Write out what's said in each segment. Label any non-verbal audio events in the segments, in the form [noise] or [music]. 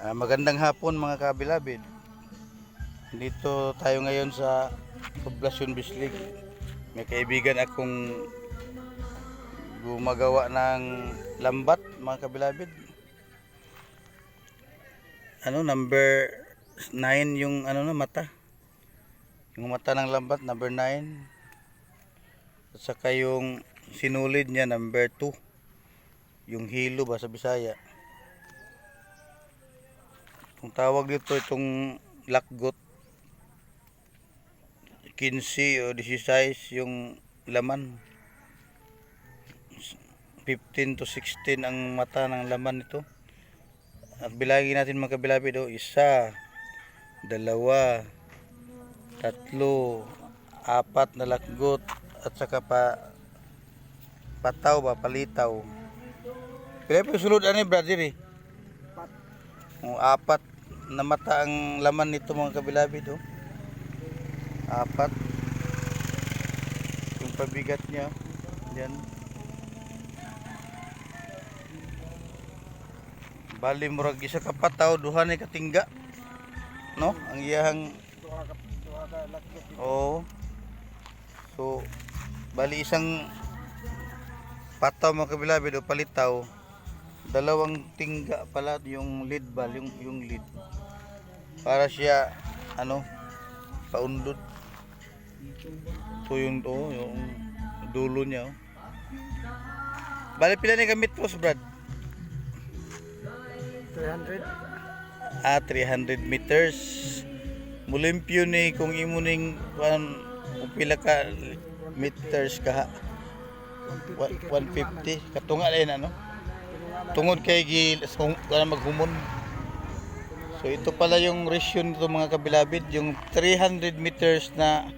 Ah, magandang hapon mga kabilabid. Dito tayo ngayon sa Poblasyon Bislig. May kaibigan akong gumagawa ng lambat mga kabilabid. Ano number 9 yung ano na mata. Yung mata ng lambat number 9. At saka yung sinulid niya number 2. Yung hilo ba sa Bisaya. Kung tawag dito itong lakgot 15 o 16 yung laman. 15 to 16 ang mata ng laman nito. At bilangin natin mga oh, isa dalawa tatlo apat na lakgot at saka pa pataw ba palitaw. Kaya pa sulod ani brother eh Oh, apat na mata ang laman nito mga kabilabid oh. Apat. Yung pabigat niya. Yan. Bali murag isa ka pataw duha ni katingga. No? Ang iyahang Oo. So bali isang pataw mga kabilabid o palitaw dalawang tingga pala yung lead ball yung yung lead. Para siya ano paundod so yung to yung dulo niya oh. bali pila ni ka metros brad? 300 ah 300 meters. Mulimpyo ni kung imo ning kung pila ka meters ka 150 katunga na ano tungod kay gi kung wala maghumon. So ito pala yung ratio nito mga kabilabid yung 300 meters na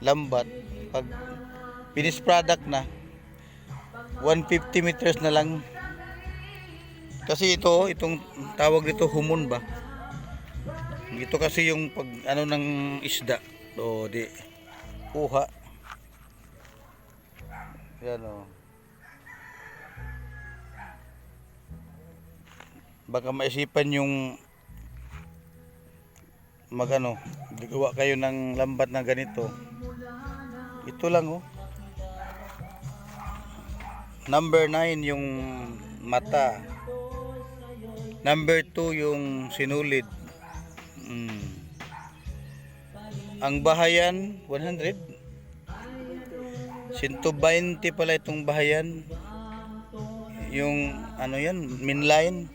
lambat. Pag finished product na 150 meters na lang. Kasi ito itong tawag dito humon ba? Ito kasi yung pag ano ng isda. O di kuha yan o baka maisipan yung magano gawa kayo ng lambat na ganito. Ito lang oh. Number 9 yung mata. Number 2 yung sinulid. Mm. ang bahayan 100 120 pala itong bahayan. Yung ano yan minline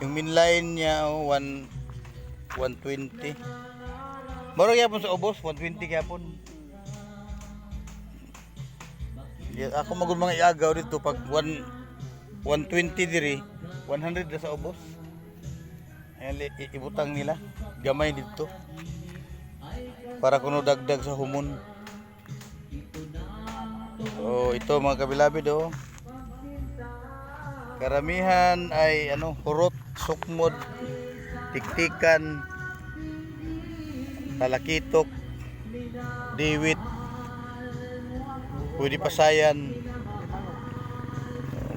yung minline niya oh, 1 120 Moro yapon sa ubos 120 yapon Ya, ako magud mga iagaw dito pag 1 120 diri 100 na sa ubos. Ayan, ibutang nila gamay dito. Para kuno dagdag sa humon. Oh ito mga kabilabid oh karamihan ay ano hurot sukmod tiktikan talakitok diwit pwede pasayan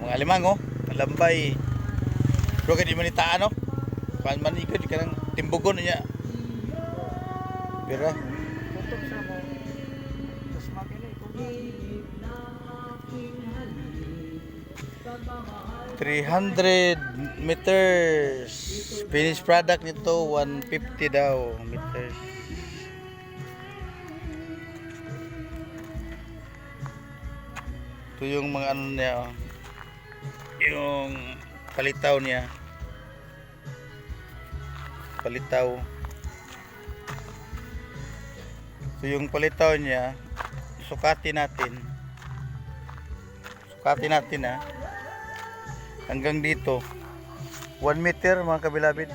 mga alimango lambay pero kaya di man itaan no? Kan man ikot ka ng timbugon niya. Pira. Tutok sa 300 meters. Finished product nito 150 daw meters. Ito yung mga ano niya oh. yung palitaw niya. Palitaw. Ito yung palitaw niya. Sukatin natin. Sukatin natin ha hanggang dito. 1 meter mga kabilabid.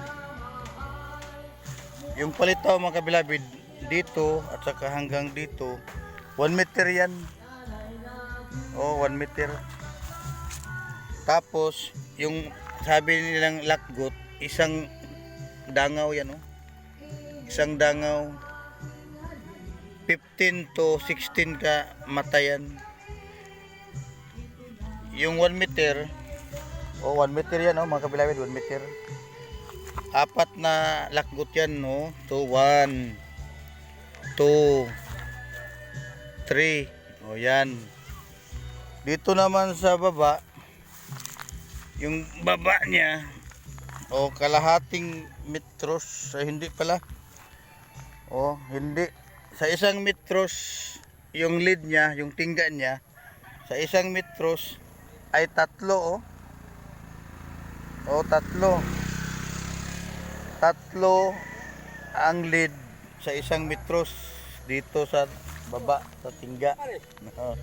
Yung palitaw mga kabilabid dito at saka hanggang dito. 1 meter yan. Oh 1 meter. Tapos yung sabi nilang lakgot isang dangaw yan oh. Isang dangaw. 15 to 16 ka matayan yung 1 meter Oh, 1 meter yan, oh, mga kabilawid, 1 meter. apat na lakgot yan, no? To, one, two, three. O, yan. Dito naman sa baba, yung baba niya, o kalahating metros, ay hindi pala. O, hindi. Sa isang metros, yung lead niya, yung tingga niya, sa isang metros, ay tatlo, o. O, tatlo. Tatlo ang lead sa isang metros dito sa baba, sa tingga. O.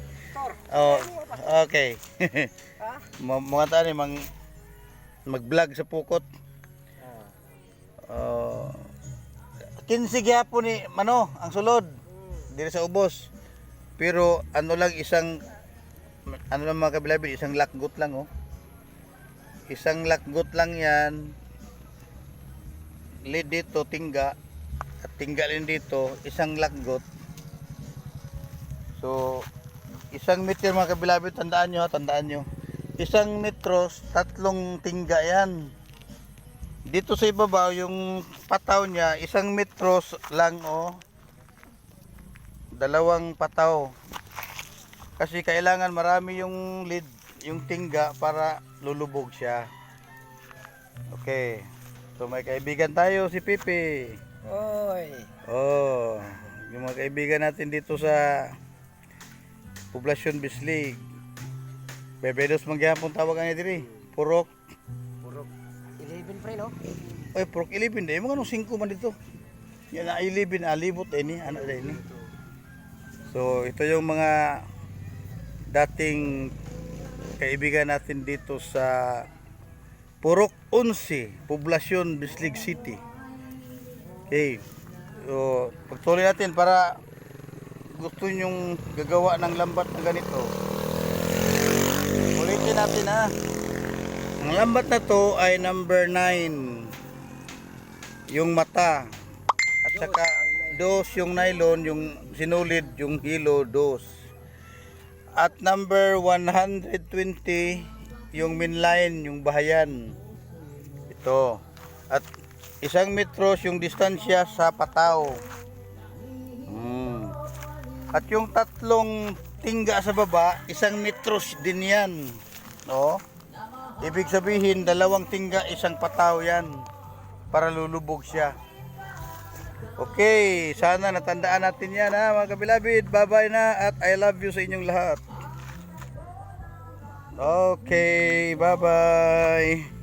Oh, okay. [laughs] [laughs] Mga tani mang mag-vlog sa pukot. Uh, 15 gyapon ni mano ang sulod diri sa ubos. Pero ano lang isang ano lang mga kabilabid, isang lakgot lang oh. Isang lakgot lang 'yan. Lead dito tingga at tingga rin dito isang lakgot. So isang meter mga kabilabid tandaan nyo ha, tandaan nyo. Isang metros, tatlong tingga yan. Dito sa ibabaw, yung pataw niya, isang metros lang o. Dalawang pataw. Kasi kailangan marami yung lead, yung tingga para lulubog siya. Okay. So may kaibigan tayo, si Pipi. Oy. Oh, yung mga kaibigan natin dito sa Poblasyon Bislig. Bebedos mangyapon tawag nga diri. Purok. Purok. 11 pre no? Oy, purok 11 day. Mga nung 5 man dito. Yan na 11 alibot eh ni, ano day ni. So, ito yung mga dating kaibigan natin dito sa Purok 11, Poblasyon Bislig City. Okay. So, pagtuloy natin para gusto nyong gagawa ng lambat na ganito. Ulitin natin ha. Ang lambat na to ay number 9. Yung mata. At saka dos yung nylon, yung sinulid, yung hilo, dos. At number 120, yung minline, yung bahayan. Ito. At isang metros yung distansya sa pataw. Hmm. At yung tatlong tingga sa baba, isang metros din yan. No? Ibig sabihin, dalawang tingga, isang pataw yan. Para lulubog siya. Okay, sana natandaan natin yan ha mga kabilabid. Bye-bye na at I love you sa inyong lahat. Okay, bye-bye.